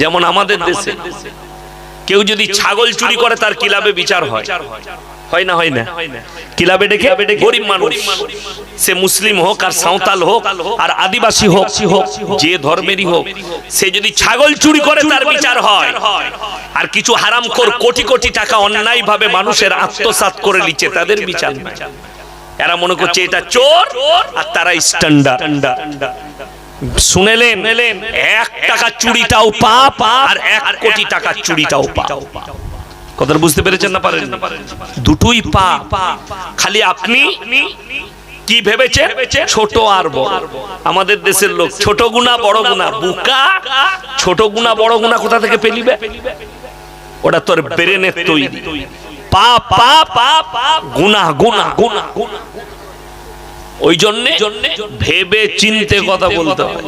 যেমন আমাদের দেশে কেউ যদি ছাগল চুরি করে তার কিলাবে বিচার হয়। হয়। না হয় না। কিলাবে ডেকে গরিব মানুষ। সে মুসলিম হোক আর সাঁওতাল হোক আর আদিবাসী হোক হোক যে ধর্মেরই হোক সে যদি ছাগল চুরি করে তার বিচার হয়। আর কিছু হারামখোর কোটি কোটি টাকা অন্যায় ভাবে মানুষের আত্মসাৎ করে নিচ্ছে তাদের বিচার। এরা মনে করছে এটা চোর আর তারা স্ট্যান্ডার্ড। শুনেলেন, এক টাকা চুরিটাও পাপ আর এক কোটি টাকা চুরিটাও পাপ। কথাটা বুঝতে পেরেছেন না পারেন দুটোই পাপ। খালি আপনি কি ভেবেছেন? ছোট আর বড়। আমাদের দেশের লোক ছোট গুণা, বড় গুণা। বুকা, ছোট গুণা, বড় গুণা কোথা থেকে পেলিবে? ওটা তোর ব্রেনের তৈরি। পাপ পাপ গুণা গুণা গুণা গুণা। ওই জন্যে ভেবে চিনতে কথা বলতে হয়।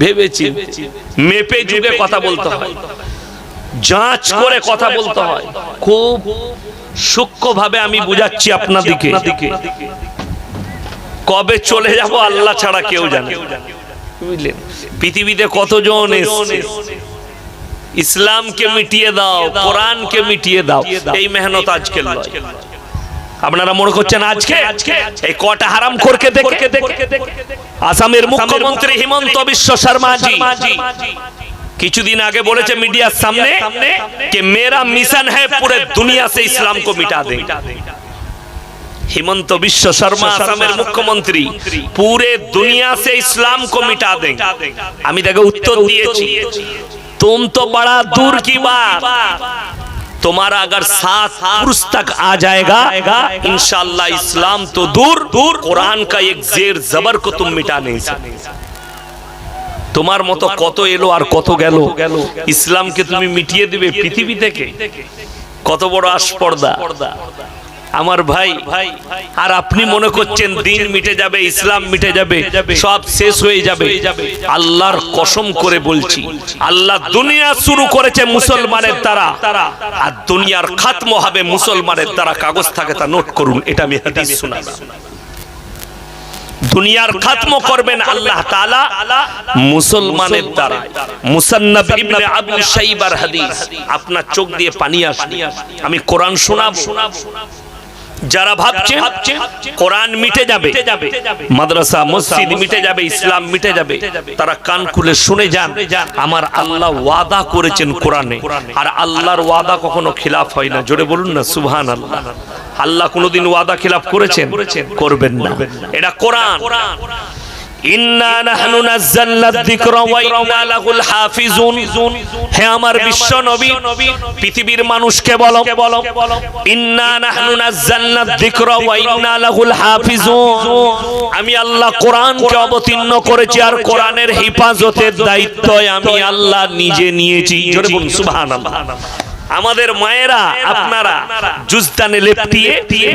ভেবে চিনতে। মেপে যুগে কথা বলতে হয়। যাচ করে কথা বলতে হয়। খুব সূক্ষ্ম ভাবে আমি বুঝাচ্ছি আপনাদিকে। কবে চলে যাব আল্লাহ ছাড়া কেউ জানে। বুঝলেন? পৃথিবীতে কতজন ইসলামকে মিটিয়ে দাও, কোরআনকে মিটিয়ে দাও। এই মেহনত আজকে আপনারা মনে করছেন আজকে? এই কটা হারাম করকে দেখে? আসামের মুখ্যমন্ত্রী হিমন্ত বিশ্ব শর্মা কিছুদিন আগে বলেছে মিডিয়ার সামনে যে মেরা মিশন হ্যাঁ পুরো দুনিয়া সে ইসলাম কো মিটা দে হিমন্ত বিশ্ব শর্মা আসামের মুখ্যমন্ত্রী পুরে দুনিয়া সে ইসলাম কো মিটা দে আমি তাকে উত্তর দিয়েছি। তুম তো বড়া দূর কি বাত? तुम्हारा अगर सात पुरुष तक आ जाएगा इंशाल्लाह इस्लाम तो दूर दूर कुरान का एक जेर जबर को तुम मिटा नहीं सकते তোমার মতো কত এলো আর কত গেল ইসলামকে তুমি মিটিয়ে দিবে পৃথিবী থেকে কত বড় আস্পর্দা আমার ভাই ভাই আর আপনি মনে করছেন দিন মিটে যাবে ইসলাম মিটে যাবে সব শেষ হয়ে যাবে। আল্লাহর কসম করে বলছি আল্লাহ দুনিয়া শুরু করেছে মুসলমানের দ্বারা। আর দুনিয়ার খাতম হবে মুসলমানের দ্বারা। কাগজ থাকে তা নোট করুন এটা আমি হাদিস শোনালাম। দুনিয়ার খাতম করবেন আল্লাহ তাআলা মুসলমানের দ্বারা। মুসান্নাফ ইবনে আবু শাইবার হাদিস। আপনার চোখ দিয়ে পানি আসবে। আমি কোরআন শোনাবো। যারা ভাবছে কোরআন মিটে যাবে, মাদ্রাসা, মসজিদ মিটে যাবে, ইসলাম মিটে যাবে, তারা কান খুলে শুনে যান, আমার আল্লাহ ওয়াদা করেছেন কোরআনে, আর আল্লাহর ওয়াদা কখনো খিলাফ হয় না। জোরে বলুন না সুহান আল্লাহ আল্লাহ কোনোদিন ওয়াদা খিলাফ করেছেন? করবেন না। এটা কোরআন। ইন্না নাহনু নাযালনা যিকরা ওয়া ইন্না লাহুল হাফিজুন। হে আমার বিশ্ব নবী পৃথিবীর মানুষকে বলো। ইন্না নাহনু নাযালনা যিকরা ওয়া ইন্না লাহুল হাফিজুন। আমি আল্লাহ কোরআনকে অবতীর্ণ করেছি আর কোরআনের হেফাজতের দায়িত্ব আমি আল্লাহ নিজে নিয়েছি। জোরে বলুন সুবহানাল্লাহ। আমাদের মায়েরা আপনারা জুজদানে লেপটিয়ে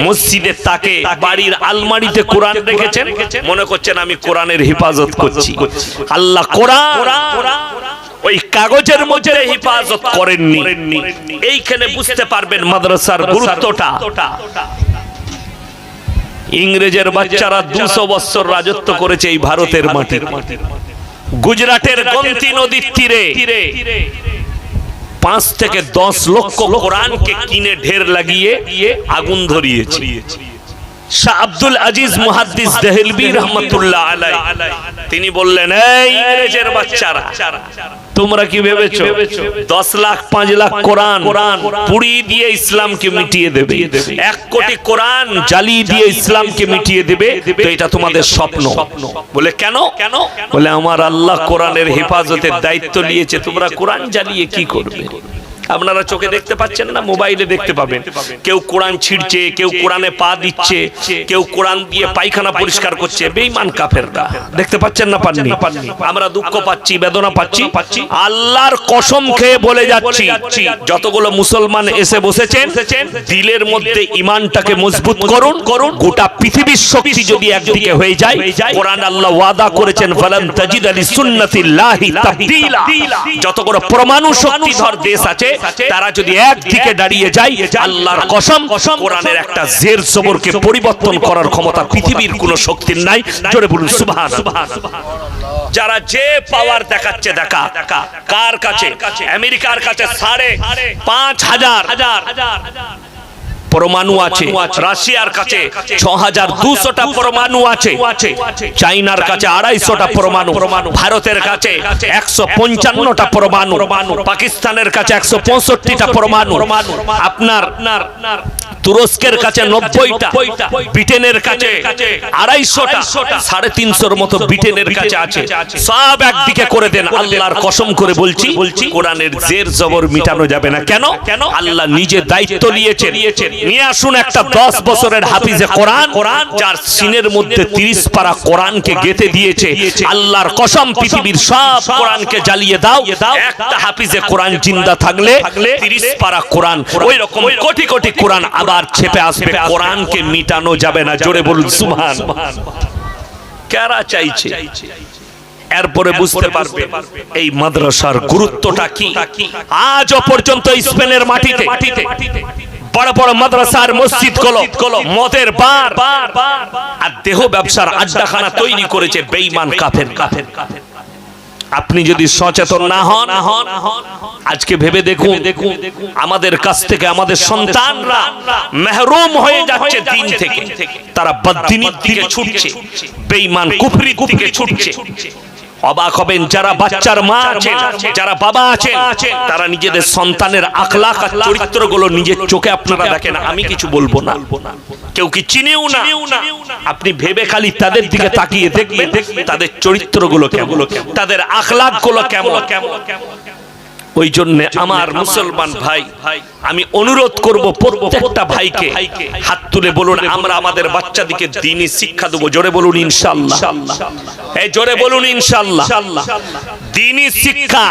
মসজিদে তাকে বাড়ির আলমারিতে কোরআন রেখেছেন। মনে করছেন আমি কোরআনের হেফাজত করছি। আল্লাহ কোরআন ওই কাগজের মধ্যে হেফাজত করেননি। এইখানে বুঝতে পারবেন মাদ্রাসার গুরুত্বটা। ইংরেজের বাচ্চারা দুশো বছর রাজত্ব করেছে এই ভারতের মাটি গুজরাটের গমতি নদীর তীরে। পাঁচ থেকে দশ লক্ষ কোরআনকে কিনে ঢের লাগিয়ে আগুন ধরিয়েছে। শাহ আব্দুল আজিজ মুহাদ্দিস দেহলবি রহমতুল্লাহ আলাই তিনি বললেন, এই ইংরেজের বাচ্চারা, তোমরা কি ভেবেছো? দশ লাখ, পাঁচ লাখ কোরআন পুড়ি দিয়ে ইসলামকে মিটিয়ে দেবে। এক কোটি কোরআন জ্বালিয়ে দিয়ে ইসলামকে মিটিয়ে দেবে। এটা তোমাদের স্বপ্ন। বলে কেন কেন? বলে, আমার আল্লাহ কোরআনের হেফাজতের দায়িত্ব নিয়েছে। তোমরা কোরআন জ্বালিয়ে কি করবে? আপনারা চোখে দেখতে পাচ্ছেন না, মোবাইলে দেখতে পাবেন। কেউ কোরআন ছিড়ছে, কেউ কোরআনে পা দিচ্ছে, কেউ কোরআন দিয়ে পায়খানা পরিষ্কার করছে, বেঈমান কাফেররা। দেখতে পাচ্ছেন না পাননি? আমরা দুঃখ পাচ্ছি, বেদনা পাচ্ছি। আল্লাহর কসম খেয়ে বলে যাচ্ছি, যতগুলো মুসলমান এসে বসেছেন, দিলের মধ্যে ইমানটাকে মজবুত করুন করুন গোটা পৃথিবীর শক্তি যদি একদিকে হয়ে যায়, কোরআন আল্লাহ ওয়াদা করেছেন, ফালান তাজিদ আলী সুন্নাতিল্লাহি তাবদীলা। যতগুলো পরমাণু শক্তিধর দেশ আছে তারা যদি একদিকে দাঁড়িয়ে যায় আল্লাহর কসম কসম কোরআনের একটা জের জবরকে পরিবর্তন করার ক্ষমতা পৃথিবীর কোনো শক্তির নাই। জোরে বলুন সুবহান যারা যে পাওয়ার দেখাচ্ছে দেখা। কার কাছে? আমেরিকার কাছে সাড়ে পাঁচ হাজার হাজার। হাজার। পরমাণু আছে। রাশিয়ার কাছে ছ হাজার দুশোটা পরমাণু আছে। চাইনার কাছে আড়াইশোটা পরমাণু। ভারতের কাছে একশো পঞ্চান্নটা পরমাণু। পাকিস্তানের কাছে একশো পঁয়ষট্টিটা পরমাণু। আপনার তুরস্কের কাছে নব্বইটা ব্রিটেনের কাছে আড়াইশোটা সাড়ে তিনশোর মতো ব্রিটেনের কাছে আছে। সব একদিকে করে দেন আল্লাহর কসম করে বলছি বলছি। কোরআনের জের জবর মিটানো যাবে না। কেন? কেন? আল্লাহ নিজে দায়িত্ব নিয়েছেন। নিয়ে আসুন একটা দশ বছরের হাফিজে কোরআন কোরআন যার সিনের মধ্যে তিরিশ পারা কোরআনকে গেতে দিয়েছে। আল্লাহর কসম পৃথিবীর সব কোরআনকে জ্বালিয়ে দাও। একটা হাফিজে কোরআন জিন্দা থাকলে তিরিশ পারা কোরআন। ওই রকম কোটি কোটি কোরআন আবার ছেপে আসবে কোরআনকে মিটানো যাবে না। জোরে বলুন সুবহান। কারা চাইছে? এরপরে বুঝতে পারবে এই মাদ্রাসার গুরুত্বটা কি? আজও পর্যন্ত স্পেনের মাটিতে বড় বড় মাদ্রাসার মসজিদগুলো মদের বার আর দেহ ব্যবসার আড্ডাখানা তৈরি করেছে বেঈমান কাফের কাফের। আপনি যদি সচেতন না হন, আজকে ভেবে দেখুন, আমাদের কাছ থেকে আমাদের সন্তানরা মেহরুম হয়ে যাচ্ছে দিন থেকে। তারা বদ্দিনীর দিকে ছুটছে, বেঈমান কুফরির দিকে ছুটছে। অবাক হবেন যারা বাচ্চার মা আছেন, যারা বাবা আছেন, তারা নিজেদের সন্তানের আখলাক আর চরিত্রগুলো নিজের চোখে আপনারা দেখেন, আমি কিছু বলব না। কেউ কি চিনেও না? আপনি ভেবে খালি তাদের দিকে তাকিয়ে দেখবেন, তাদের চরিত্রগুলো কেমন, তাদের আখলাকগুলো কেমন কেমন। ওই জন্য আমার মুসলমান ভাই আমি অনুরোধ করব প্রত্যেকটা ভাইকে হাত তুলে বলুন আমরা আমাদের বাচ্চাদিকে দিনই শিক্ষা দেবো জোরে বলুন ইনশাল্লাহ। এই জোরে বলুন ইনশাল্লাহ। দিনই শিক্ষা।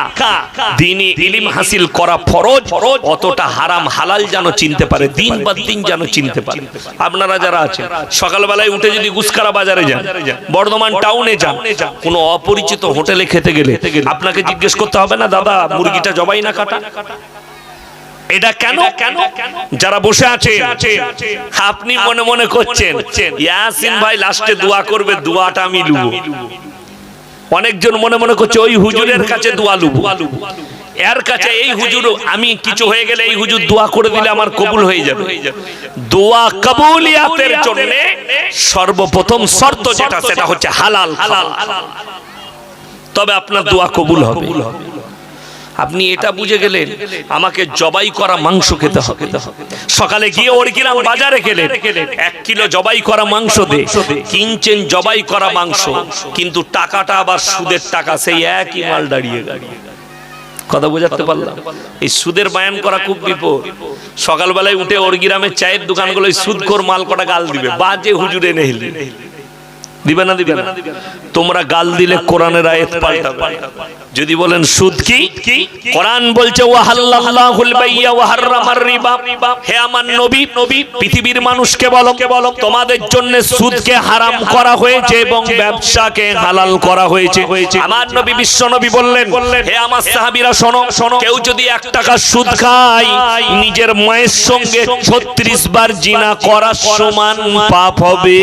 দিনই ইলিম হাসিল করা ফরজ। অতটা হারাম হালাল যেন চিনতে পারে দিন বা দিন যেন চিনতে পারে। আপনারা যারা আছেন সকালবেলায় উঠে যদি গুসকারা বাজারে যান বর্ধমান টাউনে যান কোনো অপরিচিত হোটেলে খেতে গেলে আপনাকে জিজ্ঞেস করতে হবে না দাদা মুরগিটা জবাই না কাটা? এটা কেন? কেন? যারা বসে আছে আপনি মনে মনে করছেন ইয়াসিন ভাই লাস্টে দোয়া করবে দোয়াটা আমি লুবো। অনেকজন মনে মনে করছে ওই হুজুরের কাছে দোয়ালু লুবো। এর কাছে এই হুজুর আমি কিছু হয়ে গেলে এই হুজুর দোয়া করে দিলে আমার কবুল হয়ে যাবে। দোয়া কবুলিয়াতের জন্য সর্বপ্রথম শর্ত যেটা সেটা হচ্ছে হালাল হালাল। তবে আপনার দোয়া কবুল হবে। আপনি এটা বুঝে গেলেন, আমাকে জবাই করা মাংস খেতে হবে। সকালে গিয়ে ওর কিরাম বাজারে গেলেন এক কিলো জবাই করা মাংস দে, কিনছেন জবাই করা মাংস, কিন্তু টাকাটা আবার সুদের টাকা, সেই একই মাল দাঁড়িয়ে দাঁড়িয়ে কথা বোঝাতে পারলাম? এই সুদের বায়ান করা খুব বিপদ। সকালবেলায় উঠে ওর গ্রামের চায়ের দোকানগুলো সুদ কর মাল কটা গাল দিবে, বাজে হুজুরে নেহলি দিবে না দিবে না? তোমরা গাল দিলে কোরআনের আয়াত পাল্টাবে। যদি বলেন সুদ কি? কোরআন বলছে ওয়া হাল্লাল্লাহুল বাইয়া ওয়া হাররামার রিবা। হে আমার নবী নবী পৃথিবীর মানুষকে বলো বলো তোমাদের জন্য সুদকে হারাম করা হয়েছে এবং ব্যবসাকে হালাল করা হয়েছে। আমার নবী বিশ্ব নবী বললেন হে আমার সাহাবীরা শোনো শোনো কেউ যদি এক টাকা সুদ খায় নিজের মায়ের সঙ্গে 36 বার জিনা করার সমান পাপ হবে।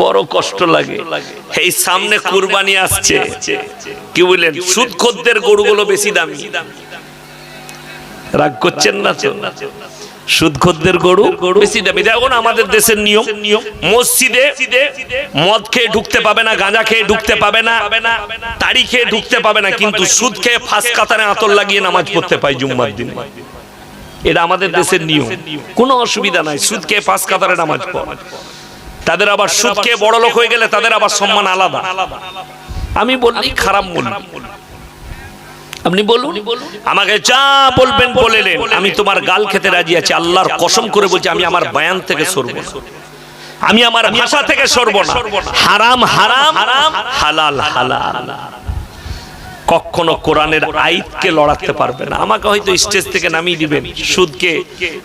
বড় কষ্ট লাগে। এই সামনে কুরবানি আসছে। কি বললেন? সুদ খদ্দের গরুগুলো বেশি দামি। রাগ করছেন না তো? সুদখদ্দের গরু বেশি দামি। দেখুন আমাদের দেশের নিয়ম। নিয়ম মসজিদে মদ খেয়ে ঢুকতে পাবে না, গাঁজা খেয়ে ঢুকতে পাবে না তাড়ি খেয়ে ঢুকতে পাবে না, কিন্তু সুদ খেয়ে ফাঁস কাতারে আতর লাগিয়ে নামাজ পড়তে পাই জুম্মার দিন। এটা আমাদের দেশের নিয়ম। কোনো অসুবিধা নাই। সুদ খেয়ে ফাঁস কাতারে নামাজ পড়। তাদের আবার সুদ খেয়ে বড় লোক হয়ে গেলে তাদের আবার সম্মান আলাদা। আমি বললি খারাপ বলি আপনি বলুন আমাকে যা বলবেন বলেলেন আমি তোমার গাল খেতে রাজি আছি আল্লাহর কসম করে বলছি আমি আমার বয়ান থেকে সরব আমি আমার ভাষা থেকে সরব না। হারাম হারাম হালাল। হালাল। কখনো কোরআনের আইতকে লড়াতে পারবে না। আমাকে হয়তো স্টেজ থেকে নামিয়ে দিবেন সুদকে।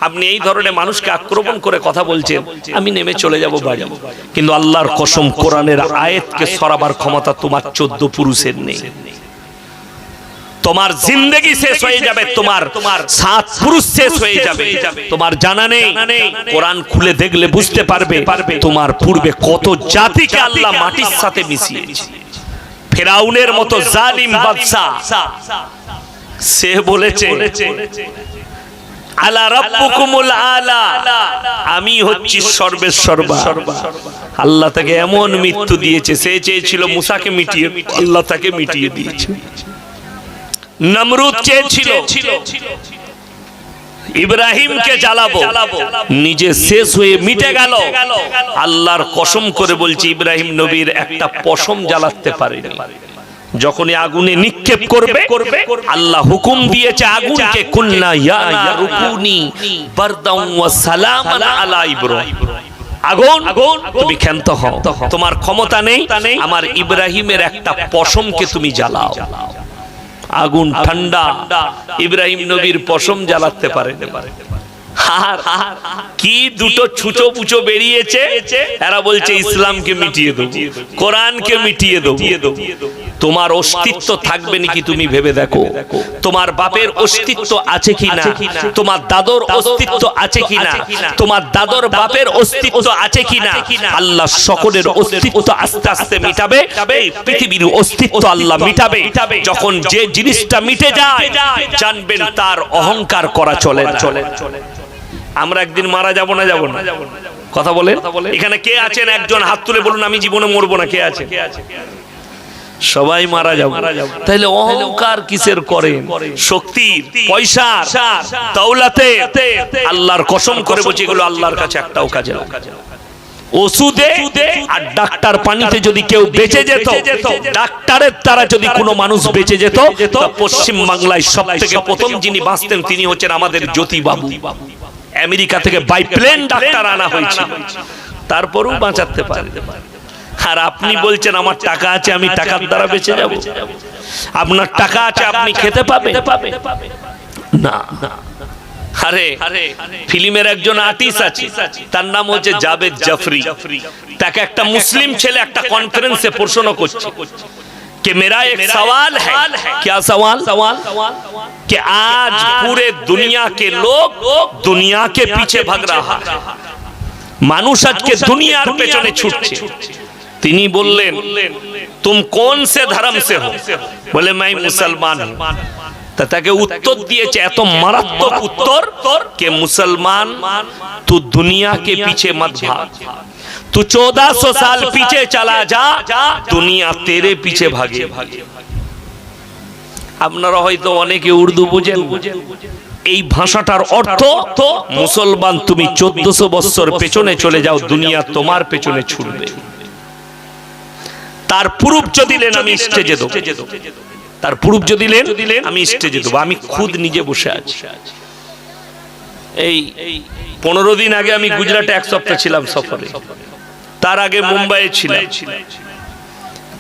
আপনি এই ধরনের মানুষকে আক্রমণ করে কথা বলছেন, আমি নেমে চলে যাব বাড়ি। কিন্তু আল্লাহর কসম, কোরআনের আয়াতকে সরাবার ক্ষমতা তোমার চোদ্দ পুরুষের নেই। তোমার জিন্দগি শেষ হয়ে যাবে তোমার তোমার সাত পুরুষ শেষ হয়ে যাবে। তোমার জানা নেই, কোরআন খুলে দেখলে বুঝতে পারবে, তোমার পূর্বে কত জাতিকে আল্লাহ মাটির সাথে মিশিয়েছে। ফেরাউনের মতো জালিম বাদশা। সে বলেছে আলা রাব্বুকুমুল আলা। আমি হচ্ছি সর্বেসর্বা আল্লাহ তাকে এমন মৃত্যু দিয়েছে সে চেয়েছিল মুসাকে মিটিয়ে আল্লাহ তাকে মিটিয়ে দিয়েছে। নমরুদ চেয়েছিল। ইব্রাহিমকে জ্বালাবো। নিজে শেষ হয়ে মিটে গেল। আল্লাহর কসম করে বলছি ইব্রাহিম নবীর একটা পশম জ্বালাতে পারেনি। যখনই আগুনে নিক্ষেপ করবে আল্লাহ হুকুম দিয়েছে আগুনকে কুন্না ইয়া রুকুনি বারদাউ ওয়া সালামান আলা ইব্রাহিম। আগুন তুমি ক্ষান্ত হও। তোমার ক্ষমতা নেই আমার ইব্রাহিমের একটা পশমকে তুমি জ্বালাও। আগুন ঠান্ডা ইব্রাহিম নবীর পশম জ্বালাতে পারে আর কি দুটো ছুচো পুচো বেরিয়েছে? এরা বলছে ইসলামকে মিটিয়ে দেবো কোরআনকে মিটিয়ে দেবো। তোমার অস্তিত্ব থাকবে নাকি তুমি ভেবে দেখো? তোমার বাপের অস্তিত্ব আছে কি না তোমার দাদর অস্তিত্ব আছে কি না তোমার দাদর বাপের অস্তিত্ব আছে কি না আল্লাহ সকলের অস্তিত্ব আস্তে আস্তে মিটাবে। এই পৃথিবীর অস্তিত্ব আল্লাহ মিটাবে। যখন যে জিনিসটা মিটে যায় জানবেন তার অহংকার করা চলে না। আমরা একদিন মারা যাব না যাব না। কথা বলে এখানে কে আছেন? একজন হাত তুলে বলুন আমি জীবনে মরবো না। কে আছে? সবাই মারা যাব। তাহলে অহংকার কিসের করেন শক্তি পয়সা দৌলাতে। আল্লাহর কসম করে বলছি এগুলো আল্লাহর কাছে একটাও কাজে ওষুধে আর ডাক্তার পানিতে যদি কেউ বেঁচে যেত ডাক্তারের দ্বারা যদি কোনো মানুষ বেঁচে যেত তো পশ্চিম বাংলায় সব থেকে প্রথম যিনি বাঁচতেন তিনি হচ্ছেন আমাদের জ্যোতি বাবু আমেরিকা থেকে বাই প্লেন ডাক্তার আনা হয়েছিল। তারপরেও বাঁচাতে পারে। আর আপনি বলছেন আমার টাকা আছে আমি টাকার দ্বারা বেঁচে যাব। আপনার টাকা আছে আপনি খেতে পাবে না আরে ফিল্মের একজন আর্টিস্ট আছে। তার নাম হচ্ছে জাবেদ জাফরি। তাকে একটা মুসলিম ছেলে একটা কনফারেন্সে প্রশ্ন করছে। कि मेरा एक सवाल है क्या सवाल सवाल कि आज पूरे दुनिया के लोग दुनिया के पीछे भाग रहा है মানুষ আজকে দুনিয়ার পেছনে ছুটছে তিনি বললেন তুম কোন সে ধর্ম সে হো বলে मैं মুসলমান हूं তা তাকে উত্তর দিয়েছে এত মারাত্মক উত্তর কে মুসলমান তু দুনিয়া কে পিছে মত ভাগ तू चौदह सौ साल पीछे चला जा दुनिया तेरे पीछे भागे আপনারা হয়তো অনেকে উর্দু বুঝেন এই ভাষাটার অর্থ মুসলমান তুমি চোদ্দশো বৎসর পেছনে চলে যাও দুনিয়া তোমার পেছনে ছুটবে তার প্রুফ যদি দিলেন আমি স্টেজে দেবো তার প্রুফ যদি দিলেন আমি স্টেজে দেবো আমি খুদ নিজে বসে আছি এই পনেরো দিন আগে আমি গুজরাটে এক সপ্তাহ ছিলাম সফরে তার আগে মুম্বাইয়ে ছিলাম।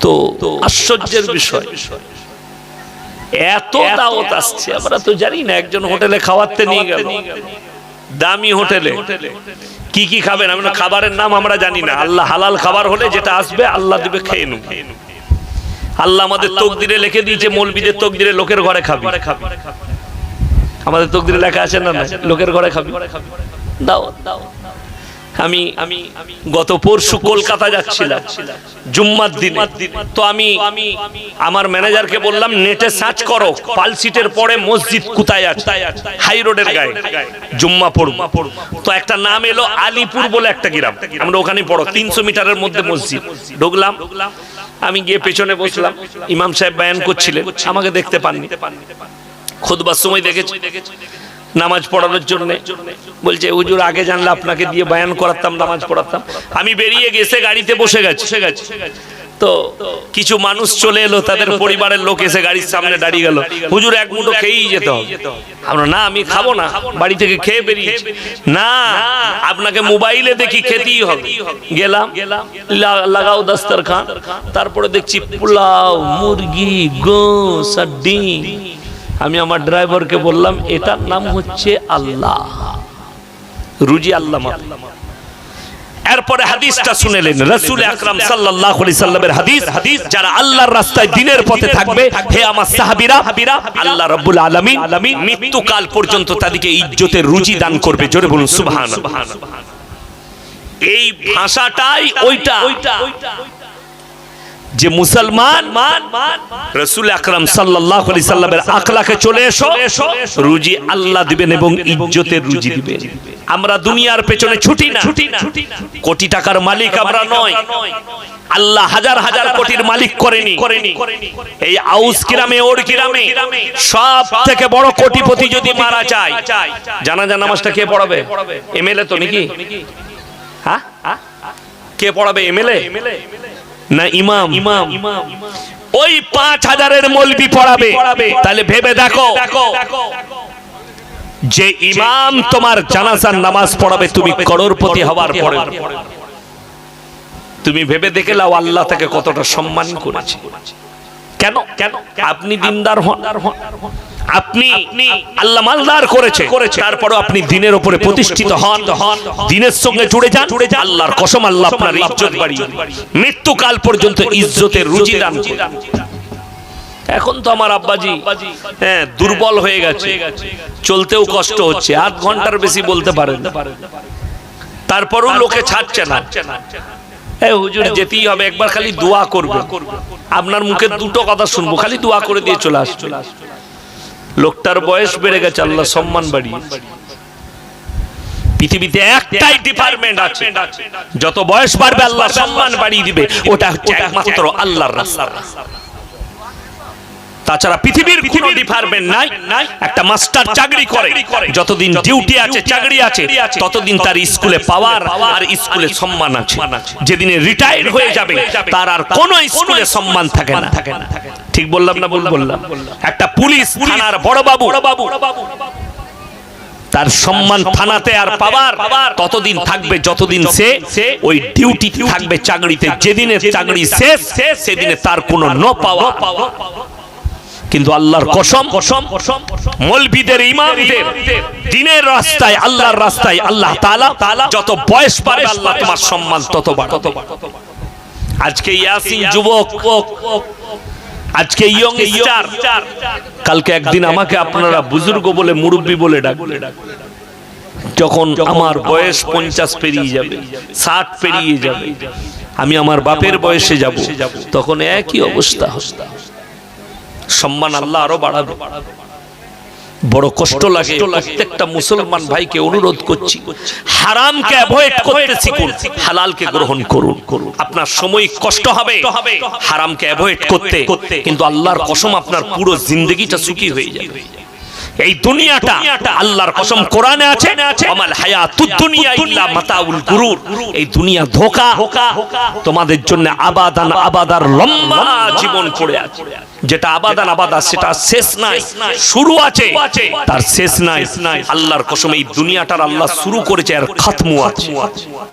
তো আশ্চর্যের বিষয়। এত দাওয়াত আসছে আমরা তো জানি না একজন হোটেলে খাওয়াতে নিয়ে গেল। দামি হোটেলে। কি কি খাবেন? আমরা খাবারের নাম আমরা জানি না। আল্লাহ হালাল খাবার হলে যেটা আসবে আল্লাহ দিবে খেয়ে নেব। আল্লাহ আমাদের তকদিরে লিখে দিয়েছে মৌলবিদের তকদিরে লোকের ঘরে খাবি। আমাদের তকদিরে লেখা আছে না না লোকের ঘরে খাবি? দাও দাও আমি আমি গত পরশু কলকাতা যাচ্ছিলাম জুম্মার দিন। তো আমি আমার ম্যানেজারকে বললাম নেটে সার্চ করো পাল সিটের পরে মসজিদ কোথায় আছে? হাই রোডের গায়ে। জুম্মা পড়ব। তো একটা নাম এলো আলিপুর বলে একটা গ্রাম। আমরা ওখানে পড়ো তিনশো মিটারের মধ্যে মসজিদ। ঢুকলাম আমি গিয়ে পেছনে বসলাম। ইমাম সাহেব বায়ান করছিলেন। আমাকে দেখতে পাননি। খুদবার সময় দেখেছি। নামাজ পড়ানোর জন্য। বলছে, হুজুর, আগে জানলে আপনাকে দিয়ে বায়ান করাতাম, নামাজ পড়াতাম। আমি বেরিয়ে গেছে গাড়িতে বসে গেছি। তো কিছু মানুষ চলে এলো, তাদের পরিবারের লোক এসে গাড়ির সামনে দাঁড়িয়ে গেল। হুজুর, এক মুঠো খেয়েই যেতে হবে। আমরা, না, আমি খাব না, বাড়ি থেকে খেয়ে বেরিয়েছি। না, আপনাকে মোবাইলে দেখি খেতেই হবে। গেলাম লাগাও দস্তর খান তারপরে দেখছি পোলাও, মুরগি গোস আর ডিম। আমি আমার ড্রাইভারকে বললাম, এটার নাম হচ্ছে আল্লাহ। রুজি আল্লাহ। এরপরে হাদিসটা শুনেলেন, রাসূল আকরাম সাল্লাল্লাহু আলাইহি সাল্লামের হাদিস হাদিস, যারা আল্লাহর রাস্তায় দিনের পথে থাকবে, হে আমার সাহাবীরা, আল্লাহ রাব্বুল আলামিন মৃত্যুকাল পর্যন্ত তাদেরকে ইজ্জতের রুজি দান করবে। জোরে বলুন, সুবহানাল্লাহ। এই ভাষাটাই ওইটা। যে মুসলমান রসুল আকরাম সাল্লাহ সাল্লামের আখলাকে চলে এসো, রুজি আল্লাহ দিবেন এবং ইজ্জতের রুজি দিবেন। আমরা দুনিয়ার পেছনে ছুটি না। কোটি টাকার মালিক আমরা নয়। আল্লাহ হাজার হাজার কোটির মালিক করেনি। করেনি এই আউস গ্রামে, ওর গ্রামে সব থেকে বড় কোটিপতি যদি মারা যায় জানাজা নামাজটা কে পড়াবে? এমএলএ তো নাকি? হ্যাঁ? কে পড়াবে? MLA MLA? না ইমাম। ইমাম ওই পাঁচ হাজারের মলবি পড়াবে। তাহলে ভেবে দেখো। যে ইমাম তোমার জানাজার নামাজ পড়াবে, তুমি করোরপতি হওয়ার পরে। তুমি ভেবে দেখে লাও আল্লাহ তাকে কতটা সম্মান করেছে। কেন? কেন? আপনি দিনদার হন। আপনি আল্লাহ মালদার করেছে তারপরও আপনি দিনের উপরে প্রতিষ্ঠিত হন। দিনের সঙ্গে জুড়ে যান। জুড়ে যান। আল্লাহর কসম আল্লাহ আপনার ইজ্জত বাড়িয়ে মৃত্যুকাল পর্যন্ত ইজ্জতের রুজি দান। এখন তো আমার আব্বাজি হ্যাঁ দুর্বল হয়ে গেছে। চলতেও কষ্ট হচ্ছে। আধ ঘণ্টার বেশি বলতে পারেন। তারপরও লোকে ছাড়ছে না। হুজুর যেতেই হবে। একবার খালি দোয়া করবে আপনার মুখে দুটো কথা শুনব। খালি দোয়া করে দিয়ে চলে আসবে। লোকটার বয়স বেড়ে গেছে, আল্লাহ সম্মান বাড়িয়ে পৃথিবীতে একটাই ডিপার্টমেন্ট আছে। যত বয়স বাড়বে, আল্লাহ সম্মান বাড়িয়ে দিবে। ওটা হচ্ছে একমাত্র আল্লাহর রাস্তা। তাছাড়া পৃথিবীর কোন ডিপার্টমেন্ট নাই। একটা মাস্টার চাকরি করে। যতদিন ডিউটি আছে চাকরি আছে ততদিন তার স্কুলে পাওয়ার আর স্কুলে সম্মান আছে। যেদিনে রিটায়ার হয়ে যাবে তার আর কোন স্কুলে সম্মান থাকে না। ঠিক বললাম না বললাম একটা পুলিশ থানার বড় বাবু তার সম্মান থানাতে আর পাওয়ার ততদিন থাকবে যতদিন সে ওই ডিউটি থাকবে চাকরিতে। যেদিনে চাকরি শেষ সেদিনে তার কোনো ন পাওয়া কিন্তু আল্লাহর কসম কসম কসম মলবিদের ইমামদের দিনের রাস্তায় আল্লাহর রাস্তায় আল্লাহ তাআলা যত বয়স পাবে আল্লাহ তোমার সম্মান তত বাড়বে। আজকে ইয়াসিন যুবক আজকে ইয়ং স্টার। কালকে একদিন আমাকে আপনারা বুজুর্গ বলে মুরব্বী বলে ডাকবেন। যখন আমার বয়স পঞ্চাশ পেরিয়ে যাবে ষাট পেরিয়ে যাবে আমি আমার বাপের বয়সে যাব তখন একই অবস্থা। সম্মান আল্লাহ আরও বাড়াবে। বড় কষ্ট লাগে প্রত্যেকটা মুসলমান ভাইকে অনুরোধ করছি হারামকে অ্যাভয়েড করতে শিখুন হালালকে গ্রহণ করুন। আপনার সময় কষ্ট হবে হারামকে অ্যাভয়েড করতে কিন্তু আল্লাহর কসম আপনার পুরো জিন্দগিটা সুখী হয়ে যাবে। এই দুনিয়াটা আল্লাহর কসম কোরআনে আছে? আমাল হায়াতুদ দুনিয়া ইল্লা মাতাউল গুরুর। এই দুনিয়া ধোকা তোমাদের জন্য আবাদান আবাদার লম্বা জীবন পড়ে আছে। যেটা আবাদান আবাদা সেটা শেষ নাই শুরু আছে। তার শেষ নাই। আল্লাহর কসম এই দুনিয়াটার আল্লাহ শুরু করেছে আর খাতমু আছে।